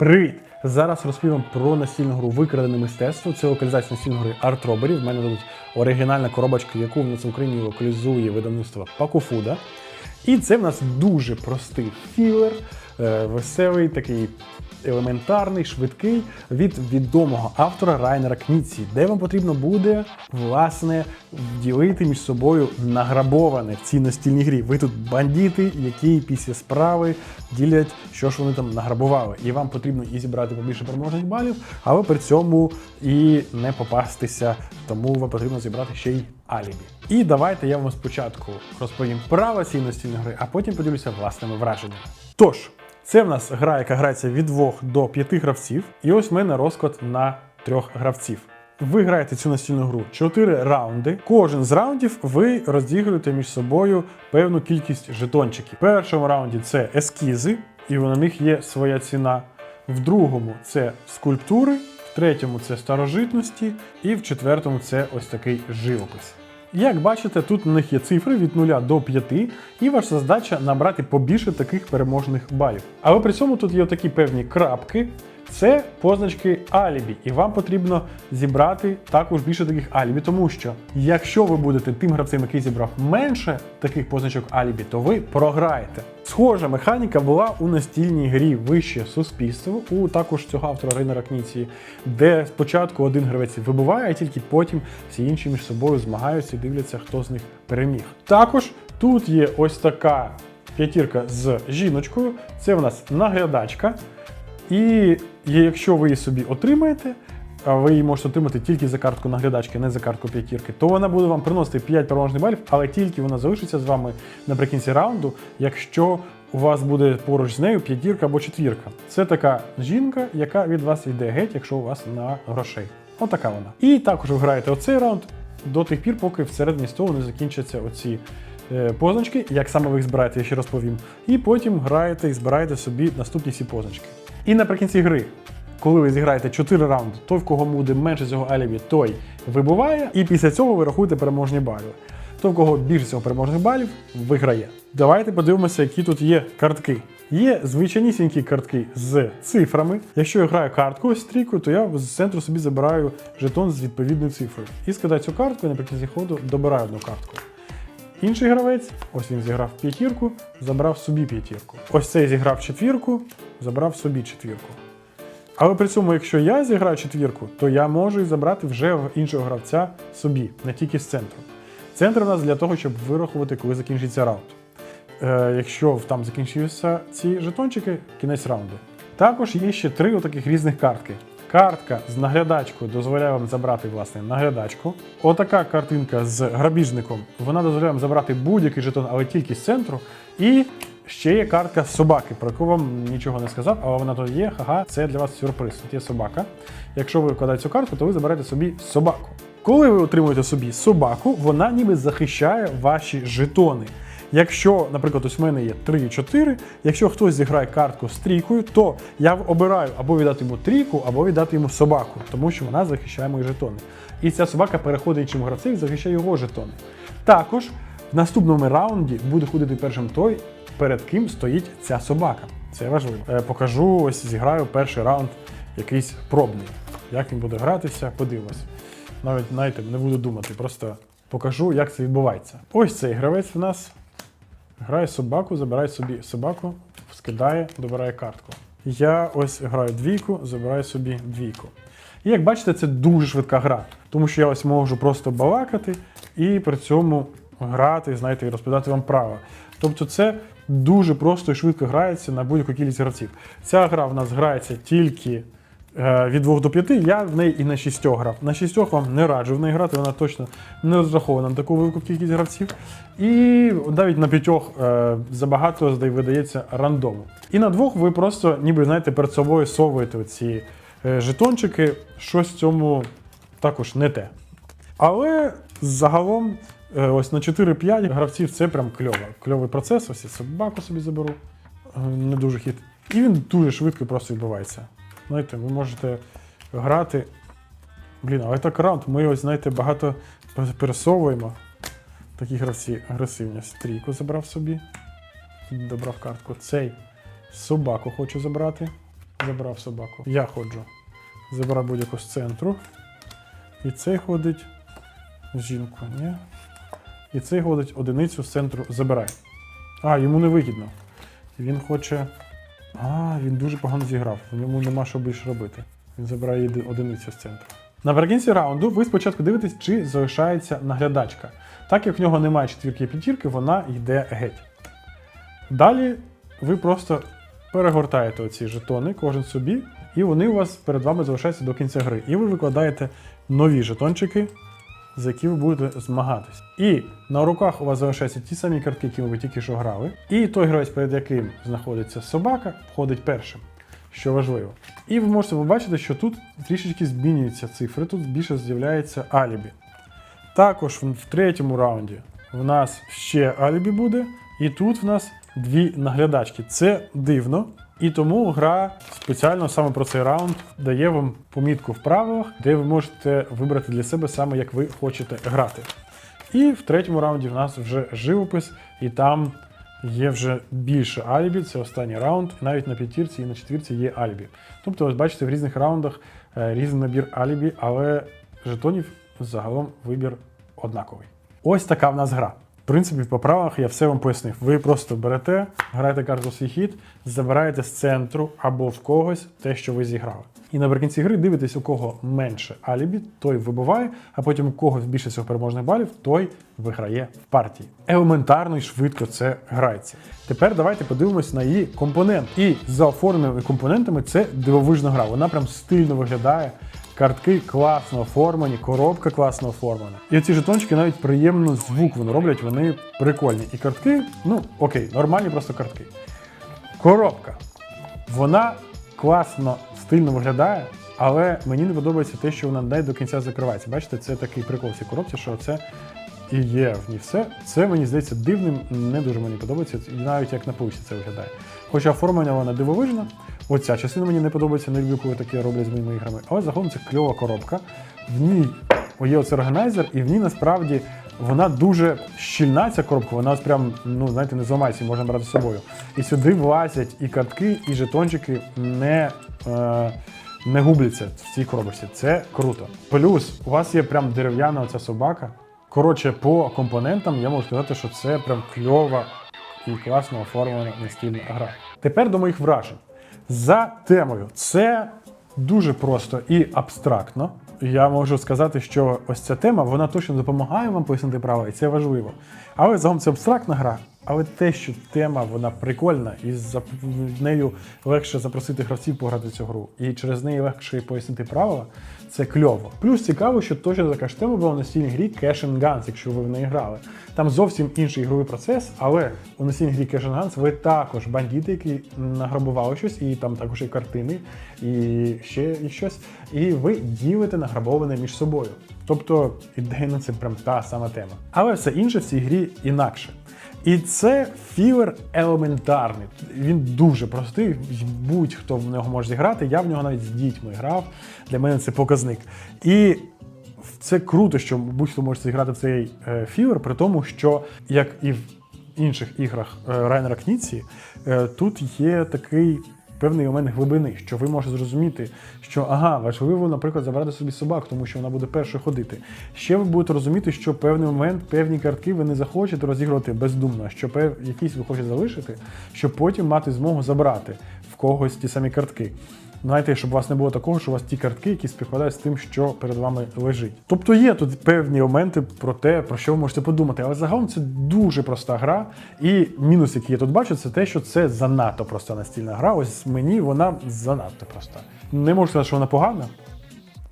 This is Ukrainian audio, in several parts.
Привіт! Зараз розповім про настільну гру Викрадене мистецтво. Це локалізація настільної гри Art Robbery. В мене тут оригінальна коробочка, яку в нас в Україні локалізує видавництво Пакуфуда. І це в нас дуже простий філер, е, веселий, такий елементарний, швидкий від відомого автора Райнера Кніці, де вам потрібно буде власне ділити між собою награбоване в цій настільній грі. Ви тут бандити, які після справи ділять, що ж вони там награбували. І вам потрібно і зібрати побільше переможних балів, але при цьому і не попастися. Тому вам потрібно зібрати ще й алібі. І давайте я вам спочатку розповім правила цієї настільної гри, а потім поділюся власними враженнями. Тож, це в нас гра, яка грається від 2 до 5 гравців, і ось в мене розклад на трьох гравців. Ви граєте цю настільну гру 4 раунди. Кожен з раундів ви розігруєте між собою певну кількість жетончиків. В першому раунді це ескізи, і на них є своя ціна. В другому це скульптури, в третьому це старожитності, і в четвертому це ось такий живопис. Як бачите, тут у них є цифри від 0 до 5, і ваша задача набрати побільше таких переможних балів. Але при цьому тут є такі певні крапки. Це позначки алібі, і вам потрібно зібрати також більше таких алібі, тому що якщо ви будете тим гравцем, який зібрав менше таких позначок алібі, то ви програєте. Схожа механіка була у настільній грі Вище суспільство у також цього автора Рейнера Кніці, де спочатку один гравець вибиває, а тільки потім всі інші між собою змагаються і дивляться, хто з них переміг. Також тут є ось така п'ятірка з жіночкою. Це в нас наглядачка. І якщо ви її собі отримаєте, ви її можете отримати тільки за картку наглядачки, не за картку п'ятірки, то вона буде вам приносити 5 переможних балів, але тільки вона залишиться з вами наприкінці раунду, якщо у вас буде поруч з нею п'ятірка або четвірка. Це така жінка, яка від вас йде геть, якщо у вас на грошей. Отака вона. І також ви граєте оцей раунд до тих пір, поки всередині столу не закінчаться оці е, позначки. Як саме ви їх збираєте, я ще розповім. І потім граєте і збираєте собі наступні всі позначки. І наприкінці гри, коли ви зіграєте 4 раунди, той, в кого буде менше цього алібі, той вибуває, і після цього ви рахуєте переможні бали. Той, в кого більше цього переможних балів, виграє. Давайте подивимося, які тут є картки. Є звичайнісінькі картки з цифрами. Якщо я граю картку ось трійку, то я з центру собі забираю жетон з відповідною цифрою. І скидаю цю картку, і наприкінці ходу добираю одну картку. Інший гравець, ось він зіграв п'ятірку, забрав собі п'ятірку. Ось цей зіграв четвірку, забрав собі четвірку. Але при цьому, якщо я зіграю четвірку, то я можу і забрати вже в іншого гравця собі, не тільки з центру. Центр у нас для того, щоб вирахувати, коли закінчиться раунд. Е, якщо там закінчуються ці жетончики, кінець раунду. Також є ще три отаких різних картки. Картка з наглядачкою дозволяє вам забрати власне наглядачку. Отака картинка з грабіжником. Вона дозволяє вам забрати будь-який жетон, але тільки з центру. І ще є картка собаки, про яку вам нічого не сказав, але вона тут є. Ага, це для вас сюрприз. Тут є собака. Якщо ви вкладаєте цю картку, то ви заберете собі собаку. Коли ви отримуєте собі собаку, вона ніби захищає ваші жетони. Якщо, наприклад, ось в мене є 3 і 4, якщо хтось зіграє картку з трійкою, то я обираю або віддати йому трійку, або віддати йому собаку, тому що вона захищає мої жетони. І ця собака переходить іншим гравцем і захищає його жетони. Також в наступному раунді буде ходити першим той, перед ким стоїть ця собака. Це важливо. Е, покажу, ось зіграю перший раунд якийсь пробний. Як він буде гратися, подивимось. Навіть знаєте, не буду думати, просто покажу, як це відбувається. Ось цей гравець в нас грає собаку, забирає собі собаку, скидає, добирає картку. Я ось граю двійку, забираю собі двійку. І як бачите, це дуже швидка гра, тому що я ось можу просто балакати і при цьому грати, знаєте, і розповідати вам право. Тобто це дуже просто і швидко грається на будь-яку кількість гравців. Ця гра в нас грається тільки від 2 до 5. Я в неї і на 6 грав. На 6 вам не раджу в неї грати, вона точно не розрахована на таку велику кількість гравців. І навіть на 5 е, забагато видається рандому. І на двох ви просто, ніби знаєте, перед собою совуєте оці е, жетончики. Щось в цьому також не те. Але загалом, е, ось на 4-5 гравців це прям кльово. Кльовий процес, ось я собаку собі заберу. Е, Не дуже хит. І він дуже швидко просто відбувається. Знаєте, ви можете грати. Блін, але так раунд, ми ось, знаєте, багато пересовуємо. Такі гравці агресивні. Стрійку забрав собі. Добрав картку. Цей собаку хочу забрати. забрав собаку. Я ходжу. Забираю будь-яку з центру. І цей ходить жінку, ні. І цей ходить одиницю з центру забирай. А, йому не вигідно. Він хоче. А, він дуже погано зіграв. В ньому нема що більше робити. Він забирає одиницю з центру. Наприкінці раунду ви спочатку дивитесь, чи залишається наглядачка. Так як в нього немає четвірки і п'ятірки, вона йде геть. Далі ви просто перегортаєте оці жетони, кожен собі, і вони у вас перед вами залишаються до кінця гри. І ви викладаєте нові жетончики, за які ви будете змагатись. І на руках у вас залишаються ті самі картки, які ви тільки що грали. І той гравець, перед яким знаходиться собака, входить першим, що важливо. І ви можете побачити, що тут трішечки змінюються цифри, тут більше з'являється алібі. Також в третьому раунді в нас ще алібі буде, і тут в нас дві наглядачки. Це дивно. І тому гра спеціально саме про цей раунд дає вам помітку в правилах, де ви можете вибрати для себе саме як ви хочете грати. І в третьому раунді в нас вже живопис, і там є вже більше алібі. Це останній раунд. Навіть на п'ятірці і на четвірці є алібі. Тобто, ось бачите, в різних раундах е, різний набір алібі, але жетонів загалом вибір однаковий. Ось така в нас гра. В принципі, по правилах я все вам пояснив. Ви просто берете, граєте карту свій хід, забираєте з центру або в когось те, що ви зіграли. І наприкінці гри дивитесь, у кого менше алібі, той вибиває, а потім у кого більше цих переможних балів, той виграє в партії. Елементарно і швидко це грається. Тепер давайте подивимось на її компонент. І за оформленими компонентами це дивовижна гра. Вона прям стильно виглядає. Картки класно оформлені, коробка класно оформлена. І ці жетончики навіть приємно звук вони роблять, вони прикольні. І картки, ну окей, нормальні просто картки. Коробка. Вона класно, стильно виглядає, але мені не подобається те, що вона не до кінця закривається. Бачите, це такий прикол в цій коробці, що це і є в ній все. Це мені здається дивним, не дуже мені подобається, навіть як на пульсі це виглядає. Хоча оформлення вона дивовижна. Оця частина мені не подобається, не люблю, коли таке роблять з моїми іграми. Але загалом це кльова коробка. В ній є оцей органайзер, і в ній насправді вона дуже щільна, ця коробка, вона ось прям, ну знаєте, не зламається, можна брати з собою. І сюди влазять і картки, і жетончики не. Е, не губляться в цій коробочці. Це круто. Плюс у вас є прям дерев'яна оця собака. Коротше, по компонентам я можу сказати, що це прям кльова і класно оформлена настільна гра. Тепер до моїх вражень. За темою, це дуже просто і абстрактно. Я можу сказати, що ось ця тема вона точно допомагає вам пояснити правила, і це важливо. Але загалом це абстрактна гра. Але те, що тема вона прикольна, і за нею легше запросити гравців пограти цю гру, і через неї легше пояснити правила, це кльово. Плюс цікаво, що точно така ж тема була в настільній грі Cash and Guns, якщо ви в неї грали. Там зовсім інший ігровий процес, але у настільній грі Cash and Guns ви також бандити, які награбували щось, і там також і картини, і ще і щось. І ви ділите награбоване між собою. Тобто ідейно це прям та сама тема. Але все інше в цій грі інакше. І це філер елементарний. Він дуже простий. Будь-хто в нього може зіграти. Я в нього навіть з дітьми грав. Для мене це показник. І це круто, що будь-хто може зіграти в цей е, філер, при тому, що як і в інших іграх е, Райнера Кніці, е, тут є такий. Певний момент глибини, що ви можете зрозуміти, що ага, важливо, наприклад, забрати собі собак, тому що вона буде першою ходити. Ще ви будете розуміти, що певний момент певні картки ви не захочете розігрувати бездумно, що пев... якісь ви хочете залишити, щоб потім мати змогу забрати в когось ті самі картки. Знаєте, щоб у вас не було такого, що у вас ті картки, які співпадають з тим, що перед вами лежить. Тобто є тут певні моменти про те, про що ви можете подумати, але загалом це дуже проста гра. І мінус, який я тут бачу, це те, що це занадто проста настільна гра. Ось мені вона занадто проста. Не можу сказати, що вона погана.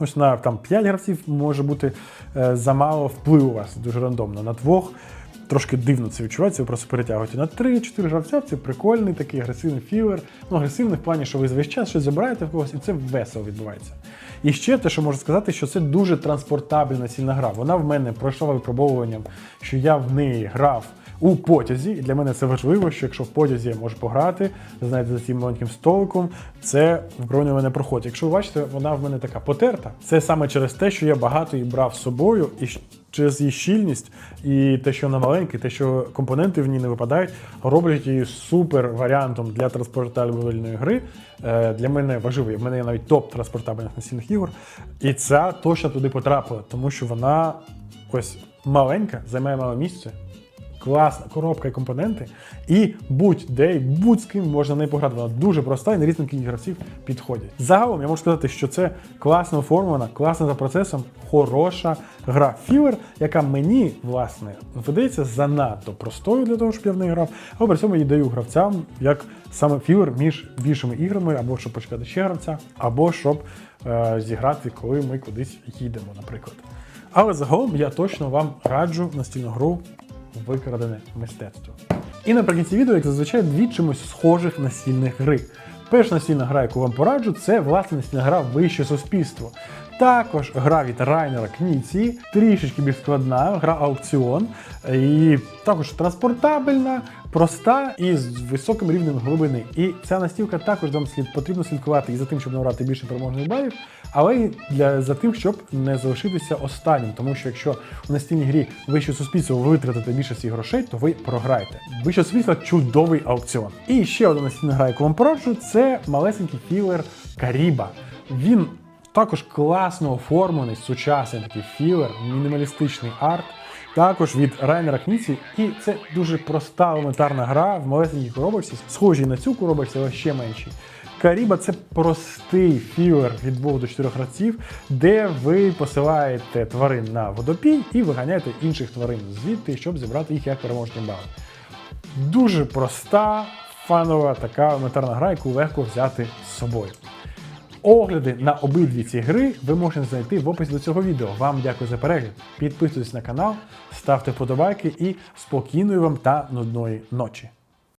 Ось на там 5 гравців може бути е, замало впливу у вас дуже рандомно. На двох трошки дивно це відчувається, ви просто перетягуєте на 3-4 гравця. Це прикольний такий агресивний філер. Ну, агресивний в плані, що ви весь час щось забираєте в когось, і це весело відбувається. І ще те, що можу сказати, що це дуже транспортабельна сильна гра. Вона в мене пройшла випробовуванням, що я в неї грав у потязі. І для мене це важливо, що якщо в потязі я можу пограти, знаєте, за цим маленьким столиком, це в мене проходить. Якщо ви бачите, вона в мене така потерта. Це саме через те, що я багато її брав з собою і через її щільність і те, що вона маленька, і те, що компоненти в ній не випадають, роблять її супер варіантом для транспортабельної гри. Е, Для мене важливий. В мене є навіть топ транспортабельних настільних ігор. І ця точно туди потрапила, тому що вона ось маленька, займає мало місце. Класна коробка і компоненти. І будь-де, будь з ким можна не пограти. Вона дуже проста і на різних кількість гравців підходять. Загалом я можу сказати, що це класно оформлена, класна за процесом, хороша гра. Філер, яка мені, власне, видається занадто простою для того, щоб я в неї грав, але при цьому її даю гравцям як саме філер між більшими іграми, або щоб почекати ще гравця, або щоб е, зіграти, коли ми кудись їдемо, наприклад. Але загалом я точно вам раджу настільну гру викрадене мистецтво. І наприкінці відео, як зазвичай, дві чимось схожих настільних гри. Перша настільна гра, яку вам пораджу, це власне настільна гра Вище суспільство. Також гра від Райнера Кніці, трішечки більш складна, гра аукціон. І також транспортабельна, проста і з високим рівнем глибини. І ця настілка також вам слід потрібно слідкувати і за тим, щоб набрати більше переможних балів, але й для за тим, щоб не залишитися останнім. Тому що якщо у настільній грі вище суспільство витратите більше всіх грошей, то ви програєте. Вище суспільство чудовий аукціон. І ще одна настільна гра, яку вам пораджу, це малесенький філер Каріба. Він також класно оформлений, сучасний такий філер, мінімалістичний арт. Також від Райнера Кніці, і це дуже проста елементарна гра в малесенькій коробочці, схожій на цю коробочку, але ще меншій. Каріба це простий філер від 2 до 4 гравців, де ви посилаєте тварин на водопій і виганяєте інших тварин звідти, щоб зібрати їх як переможні бали. Дуже проста, фанова така елементарна гра, яку легко взяти з собою. Огляди на обидві ці гри ви можете знайти в описі до цього відео. Вам дякую за перегляд. Підписуйтесь на канал, ставте вподобайки і спокійної вам та нудної ночі.